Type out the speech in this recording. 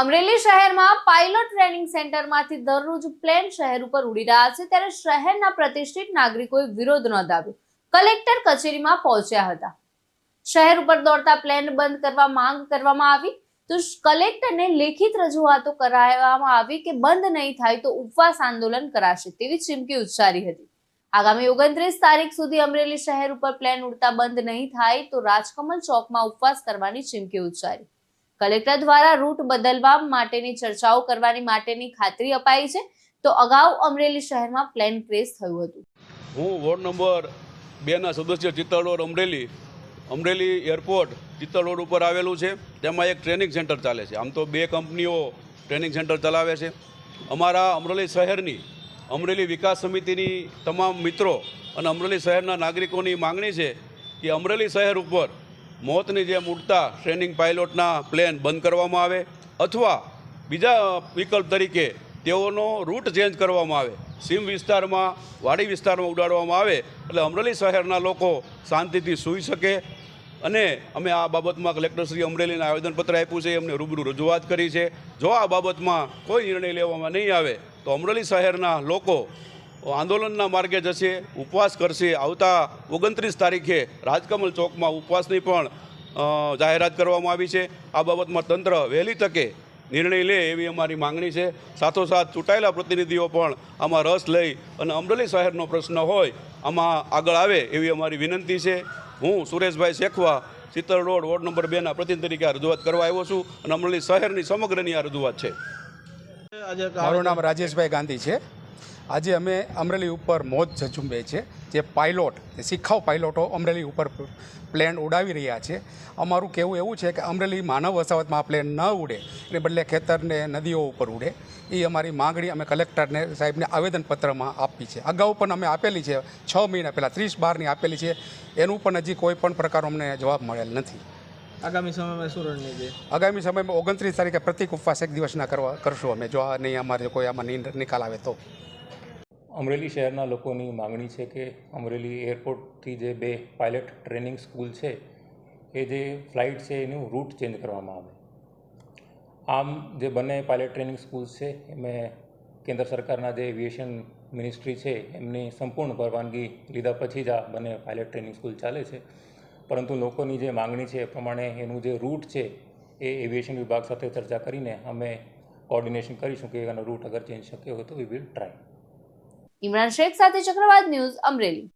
અમરેલી શહેરમાં pilot training સેન્ટરમાંથી દરરોજ પ્લેન શહેર ઉપર ઉડી રહ્યા છે ત્યારે શહેરના પ્રતિષ્ઠિત નાગરિકોએ વિરોધ નોંધાવ્યો. કલેક્ટર કચેરીમાં પહોંચ્યા હતા. શહેર ઉપર દોડતા પ્લેન બંધ કરવા માંગ કરવામાં આવી. તો કલેક્ટરને લેખિત રજૂઆતો કરાવવામાં આવી કે બંધ નહીં થાય તો ઉપવાસ આંદોલન કરાશે તેવી ચીમકી ઉચ્ચારી હતી. આગામી ઓગણત્રીસ તારીખ સુધી અમરેલી શહેર ઉપર પ્લેન ઉડતા બંધ નહીં થાય તો રાજકમલ ચોકમાં ઉપવાસ કરવાની ચીમકી ઉચ્ચારી. કલેક્ટર દ્વારા રૂટ બદલવા માટેની ચર્ચાઓ કરવાની માટેની ખાતરી અપાઈ છે. તો અગાઉ અમરેલી શહેરમાં પ્લેન ક્રેશ થયું હતું. હું વોર્ડ નંબર બેના સદસ્ય road Amreli Amreli airport Chittal road ઉપર આવેલું છે. તેમાં એક ટ્રેનિંગ સેન્ટર ચાલે છે. આમ તો બે કંપનીઓ ટ્રેનિંગ સેન્ટર ચલાવે છે. અમારા અમરેલી શહેરની, અમરેલી વિકાસ સમિતિની તમામ મિત્રો અને અમરેલી શહેરના નાગરિકોની માંગણી છે કે અમરેલી શહેર ઉપર મોતની જેમ ઉડતા ટ્રેનિંગ પાયલોટના પ્લેન બંધ કરવામાં આવે અથવા બીજા વિકલ્પ તરીકે તેઓનો રૂટ ચેન્જ કરવામાં આવે. સીમ વિસ્તારમાં, વાડી વિસ્તારમાં ઉડાડવામાં આવે એટલે અમરેલી શહેરના લોકો શાંતિથી સૂઈ શકે અને અમે આ બાબતમાં કલેક્ટરશ્રી અમરેલીને આવેદનપત્ર આપ્યું છે, એમને રૂબરૂ રજૂઆત કરી છે. જો આ બાબતમાં કોઈ નિર્ણય લેવામાં નહીં આવે તો અમરેલી શહેરના લોકો આંદોલનના માર્ગે જશે, ઉપવાસ કરશે. આવતા ઓગણત્રીસ તારીખે રાજકમલ ચોકમાં ઉપવાસની પણ જાહેરાત કરવામાં આવી છે. આ બાબતમાં તંત્ર વહેલી તકે નિર્ણય લે એવી અમારી માંગણી છે. સાથોસાથ ચૂંટાયેલા પ્રતિનિધિઓ પણ આમાં રસ લઈ અને અમરેલી શહેરનો પ્રશ્ન હોય, આમાં આગળ આવે એવી અમારી વિનંતી છે. હું Sureshbhai Shekhwa Chittal road, ward number બેના પ્રતિનિધિ તરીકે આ રજૂઆત કરવા આવ્યો છું અને અમરેલી શહેરની સમગ્રની આ રજૂઆત છે. મારું નામ રાજેશભાઈ ગાંધી છે. આજે અમે અમરેલી ઉપર મોજ ઝઝુંબે છે. જે પાયલોટ શિખાઉ પાયલોટો અમરેલી ઉપર પ્લેન ઉડાવી રહ્યા છે. અમારું કહેવું એવું છે કે અમરેલી માનવ વસાવતમાં આ પ્લેન ન ઉડે એને બદલે ખેતરને નદીઓ ઉપર ઉડે. એ અમારી માંગણી અમે કલેક્ટરને સાહેબને આવેદનપત્રમાં આપી છે. અગાઉ પણ અમે આપેલી છે છ મહિના પહેલાં ત્રીસ બારની આપેલી છે. એનું પણ હજી કોઈ પણ પ્રકારનો અમને જવાબ મળેલ નથી. આગામી સમયમાં શું રણનીતિ? આગામી સમયમાં ઓગણત્રીસ તારીખે પ્રતિક ઉપવાસ એક દિવસના કરવા કરશું અમે જો આ નહીં અમારે કોઈ આમાં નિકાલ આવે તો. અમરેલી શહેરના લોકોની માંગણી છે કે અમરેલી એરપોર્ટથી જે બે પાયલટ ટ્રેનિંગ સ્કૂલ છે, એ જે ફ્લાઇટ છે એનું રૂટ ચેન્જ કરવામાં આવે. આમ જે બંને પાયલટ ટ્રેનિંગ સ્કૂલ્સ છે, એમાં કેન્દ્ર સરકારના જે એવિએશન મિનિસ્ટ્રી છે, એમની સંપૂર્ણ પરવાનગી લીધા પછી જ આ બંને પાયલટ ટ્રેનિંગ સ્કૂલ ચાલે છે. પરંતુ લોકોની જે માંગણી છે એ પ્રમાણે એનું જે રૂટ છે, એ એવિએશન વિભાગ સાથે ચર્ચા કરીને અમે કોર્ડિનેશન કરીશું કે એનો રૂટ અગર ચેન્જ શક્ય હોય તો we will try. Imran Shaikh સાથે ચક્રવાત ન્યૂઝ અમરેલી.